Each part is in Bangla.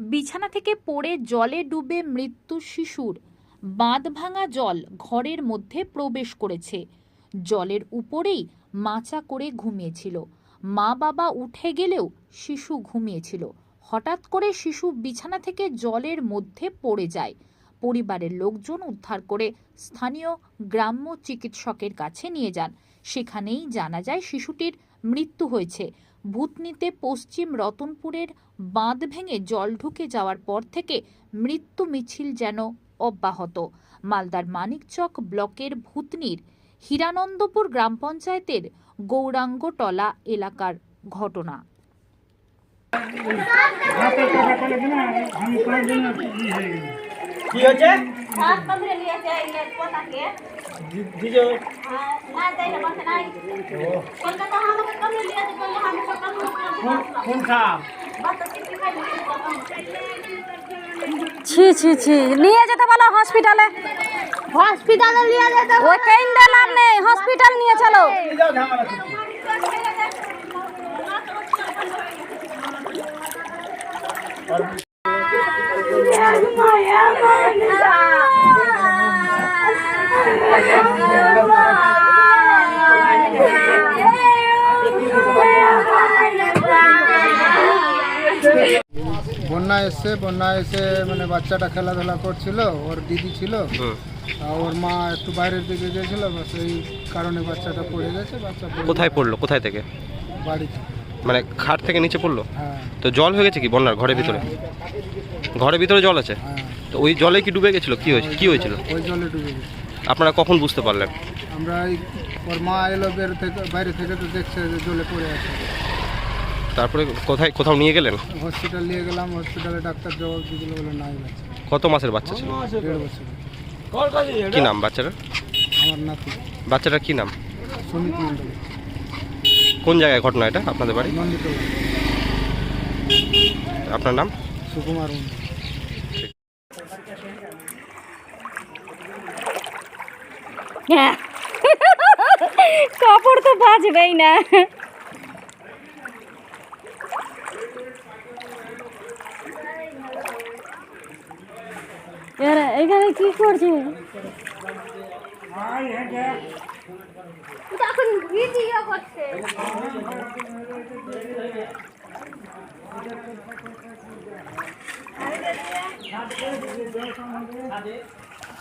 বিছানা থেকে পড়ে জলে ডুবে মৃত্যু শিশুর। বাঁধ ভাঙা জল ঘরের মধ্যে প্রবেশ করেছে। জলের উপরেই মাচা করে ঘুমিয়েছিল। মা বাবা উঠে গেলেও শিশু ঘুমিয়েছিল। হঠাৎ করে শিশু বিছানা থেকে জলের মধ্যে পড়ে যায়। পরিবারের লোকজন উদ্ধার করে স্থানীয় গ্রাম্য চিকিৎসকের কাছে নিয়ে যান। সেখানেই জানা যায় শিশুটির মৃত্যু হয়েছে। ভূতনিতে পশ্চিম রতনপুরের বাঁধ ভেঙে জল ঢুকে যাওয়ার পর থেকে মৃত্যু মিছিল যেন অব্যাহত। মালদার মানিকচক ব্লকের ভূতনির হীরানন্দপুর গ্রাম পঞ্চায়েতের গৌরাঙ্গটলা এলাকার ঘটনা। কি হচ্ছে দিজো না না নাই কলকাতা আমাকে বললে আমি সকাল কোন ছি ছি ছি। নিয়ে যেতে বলো হসপিটালে হসপিটালে নিয়ে যেতে ওই কেন্দ্রে নাম নেই হসপিটাল নিয়ে চলো। ঝামেলা করছে বন্যা এসছে বন্যা এসে মানে বাচ্চাটা খেলাধুলা করছিল ওর দিদি ছিল। ওর মা একটু বাইরের দিকে গেছিল বাস এই কারণে বাচ্চাটা পড়ে গেছে বাচ্চা কোথায় পড়ল? কোথায় থেকে? বাড়িতে মানে খাট থেকে নিচে পড়ল? হ্যাঁ। তো জল হয়ে গেছে কি বন্যার ঘরের ভিতরে? ঘরের ভিতরে জল আছে? হ্যাঁ। তো ওই জলে কি ডুবে গেছিল? কি হয়েছে? কি হয়েছিল? ওই জলে ডুবে গেছে আপনারা কখন বুঝতে পারলেন? আমরা এই ওর মা এলো বের থেকে বাইরে থেকে তো দেখছে যে জলে পড়ে আছে। তারপরে কোথায় কোথাও নিয়ে গেলেন? হসপিটাল নিয়ে গেলাম হসপিটালে ডাক্তার জবাব দিয়েছিল বলে নাই বাচ্চা। কত মাসের বাচ্চা ছিল? দেড় বছর। কি নাম বাচ্চাটার? আমার নাতি। বাচ্চাটার কি নাম? সুমিত মণ্ডল। কোন জায়গায় ঘটনা এটা আপনাদের বাড়ি? নন্দিত আপনার নাম? সুকুমার মণ্ডল। কাপড় তো বাজবেই না। এরা এখানে কি করছে? ভিডিও করছে। আর।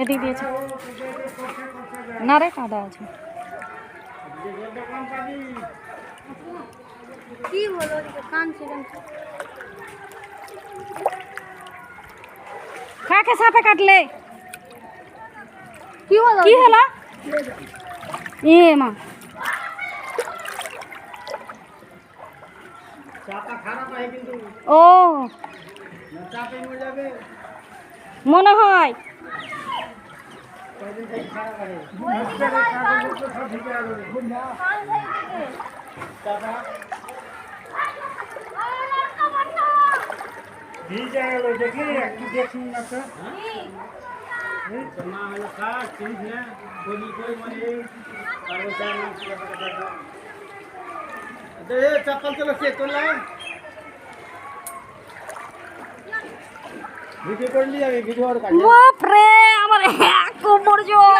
এদিক দিয়েছে। না রে কাদা আছে। কি হলো কানছে কানছে কাকে সাপে কাটলে? কি হলো কি হলো? এ মা। চাপা খারাপ কিন্তু। ও। মনে হয়। কয়দিন থেকে খারাপ করে চাপা ভিজে গেল দেখি একটু দেখুন না তো মা হলো খাস চিনিস না বলি কই মানে তারপর চার মাস চপ্পল চলো চেক করলাম ভিডিও করলি আমি ভিডিও আর কাটি বাপরে আমার এক কোমর জোর